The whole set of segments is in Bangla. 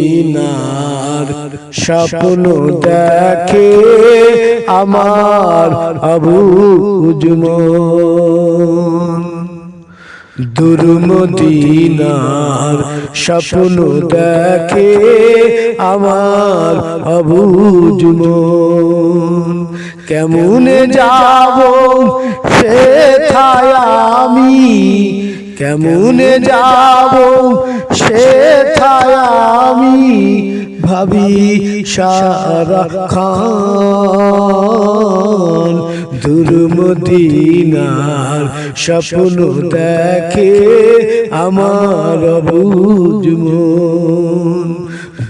দুরুমদিনার স্বপ্ন দেখে আমার আবু উজমন দুরুমদিনার স্বপ্ন দেখে আমার আবু উজমন কেমনে যাব? সে থায় আমি কেমনে যাব সে আমি ভাবি সারা খান দুর্মদিনার স্বপ্ন দেখে আমার বুঝমন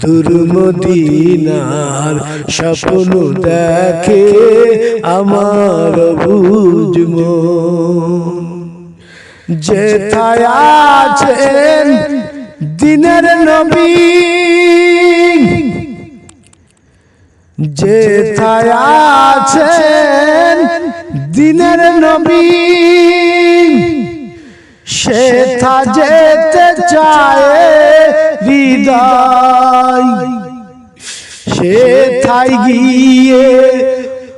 দুর্মদিনার স্বপ্ন দেখে আমার বুঝমন যেথায় আছেন দিনের নবী। যেথায় আছেন দিনের নবী। সেথা যেতে চায় হৃদয়। সেথায় গিয়ে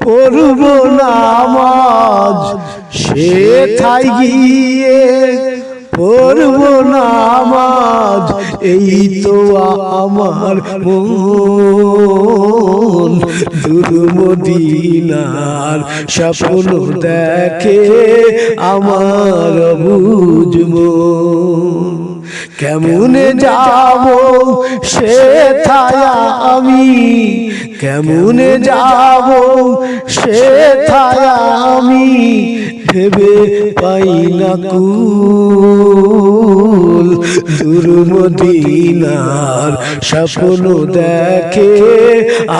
পড়ব নামাজ। সেথায় গিয়ে পড়ব নামাজ এই তো আমার মন। দুর্মদিনার স্বপ্ন দেখে আমার বুঝমন কেমনে যাব সে থায়া আমি? কেমনে যাব সে থায়া আমি? ভেবে পাই না কুল দুর্মদিনার স্বপ্ন দেখে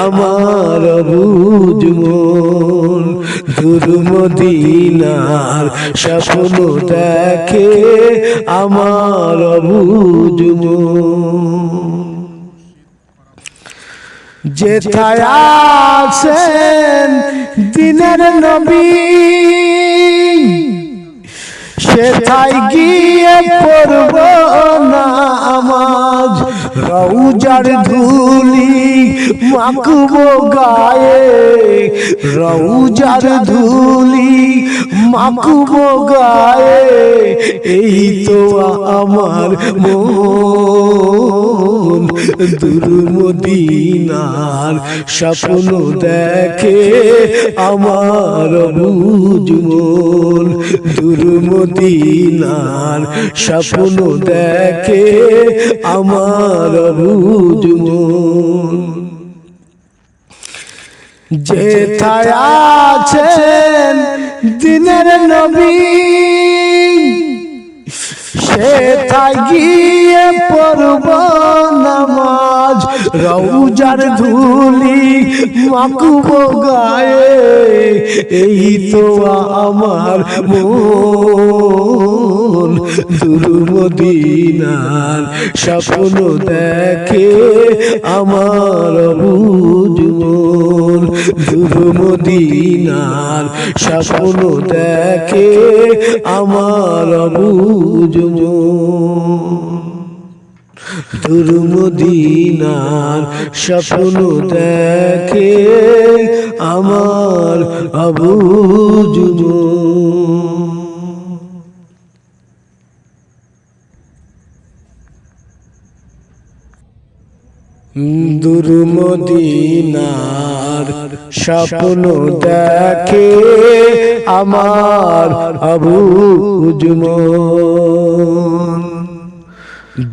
আমার বুঝমন দুর্মদিনার স্বপ্ন দেখে আমার বুঝমন যেথায় আছেন দিনের নবী। সেথায় গিয়ে পড়ব নামাজ রৌজার ধুলি মাখব গায়ে। রৌজার ধুলি মাখব গায়ে। এই তো আমার মন দুর্মদিনার স্বপ্ন দেখে আমার বুঝমন দুর্মদিনার স্বপ্ন দেখে আমার বুঝমন যেথায় আছেন দিনের নবী, সেথায় গিয়ে পড়ব নামাজ রৌজার ধুলি মাকুব গায়ে, এই তো আমার মন। দুর্মদিনার স্বপ্ন দেখে আমার বুঝমন দুর্মদিনার স্বপ্ন দেখে আমার বুঝমন দুর্মদিনার স্বপ্ন দেখে আমার অবুজ দুর্মদিনার স্বপ্ন দেখে আমার অবুজমন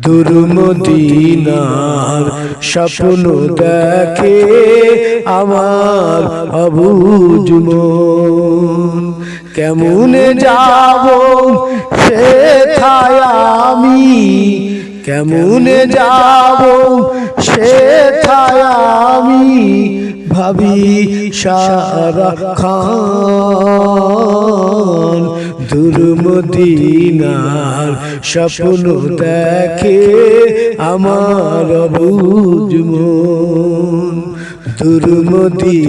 দুর্মদিনার স্বপ্ন দেখে আমার অবুজমন কেমন যাব? সে আমি কেমনে যাব সে আমি ভাবি সারা খান। দুর্মদিনার স্বপ্ন দেখে আমার বুঝমন দুর্মদি